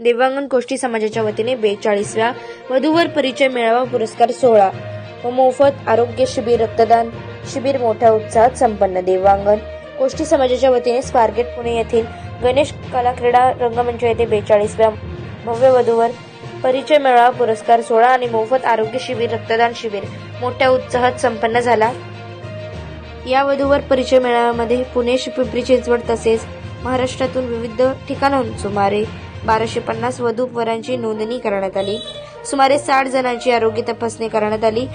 देवांगण गोष्टी समाजाच्या वतीने बेचाळीसव्या वधूवर परिचय मेळावा पुरस्कार सोहळा. व मोफत आरोग्य शिबिर रक्तदान शिबिर मोठ्या उत्साहात संपन्न. देवांगण गोष्टी समाजाच्या वतीने स्पारगेट पुणे येथील गणेश कला क्रीडा रंगमंच येथे बेचाळीसव्या भव्य वधूवर परिचय मेळावा पुरस्कार सोहळा आणि मोफत आरोग्य शिबिर रक्तदान शिबिर मोठ्या उत्साहात संपन्न झाला. या वधूवर परिचय मेळाव्यामध्ये पुणे पिंपरी चिंचवड तसेच महाराष्ट्रातून विविध ठिकाणाहून सुमारे बाराशे पन्नास वधूपवरांची नोंदणी करण्यात आली. सुमारे साठ जणांची आरोग्य तपासणी करण्यात आली.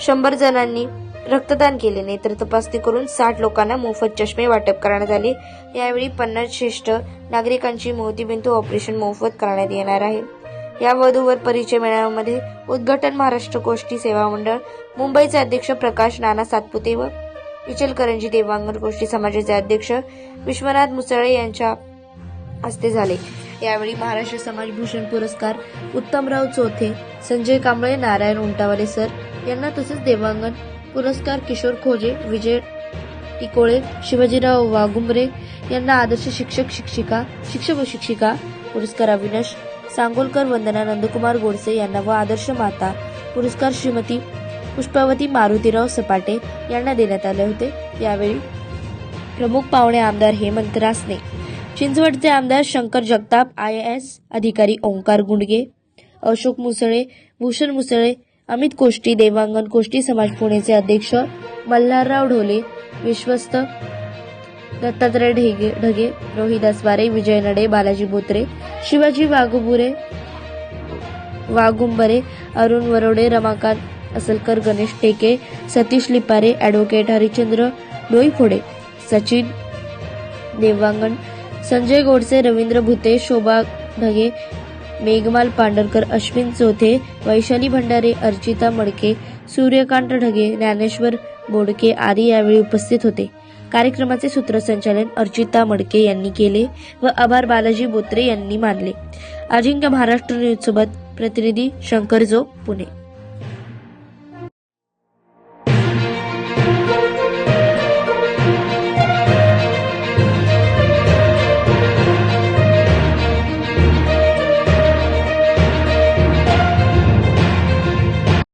शंभर जणांनी रक्तदान केले. नेत्र तपासणी करून साठ लोकांना मोफत चष्मे वाटप करण्यात आले. यावेळी पन्नास श्रेष्ठ नागरिकांची मोतीबिंदू ऑपरेशन मोफत करण्यात येणार आहे. या वधूवर परिचय मेळाव्यामध्ये उद्घाटन महाराष्ट्र गोष्टी सेवा मंडळ मुंबईचे अध्यक्ष प्रकाश नाना सातपुते व इचलकरंजी देवांगण गोष्टी समाजाचे अध्यक्ष विश्वनाथ मुसळे यांच्या हस्ते झाले. यावेळी महाराष्ट्र समाज भूषण पुरस्कार उत्तमराव चौथे संजय कांबळे नारायण उंटावाले सर यांना तसेच देवांगण पुरस्कार किशोर खोजे विजय टिकोळे शिवाजीराव वाघुंबरे यांना आदर्श शिक्षक शिक्षिका शिक्षक व शिक्षिका पुरस्कार अविनाश सांगोलकर वंदना नंदकुमार गोडसे यांना व आदर्श माता पुरस्कार श्रीमती पुष्पावती मारुतीराव सपाटे यांना देण्यात आले होते. यावेळी प्रमुख पाहुणे आमदार हेमंत रासने चिंचवडचे आमदार शंकर जगताप आय एस अधिकारी ओंकार गुंडगे अशोक मुसळे भूषण मुसळे अमित कोष्टी देवांगण कोष्टी समाज पुणेचे अध्यक्ष मल्हारराव ढोले विश्वस्त दत्तात्रय ढेगे ढगे रोहिदास बारे विजय नडे बालाजी बोत्रे शिवाजी वाघुबुरे वाघुंबरे अरुण वरोडे रमाकांत असलकर गणेश टेके सतीश लिपारे ॲडव्होकेट हरिचंद्र डोईफोडे सचिन देवांगण संजय गोडसे रवींद्र भुते शोभा ढगे मेघमाल पांढरकर अश्विन चोथे वैशाली भंडारे अर्चिता मडके सूर्यकांत ढगे ज्ञानेश्वर बोडके आदी यावेळी उपस्थित होते. कार्यक्रमाचे सूत्रसंचालन अर्चिता मडके यांनी केले व आभार बालाजी बोत्रे यांनी मानले. अजिंक्य महाराष्ट्र न्यूज सोबत प्रतिनिधी शंकर जो पुणे.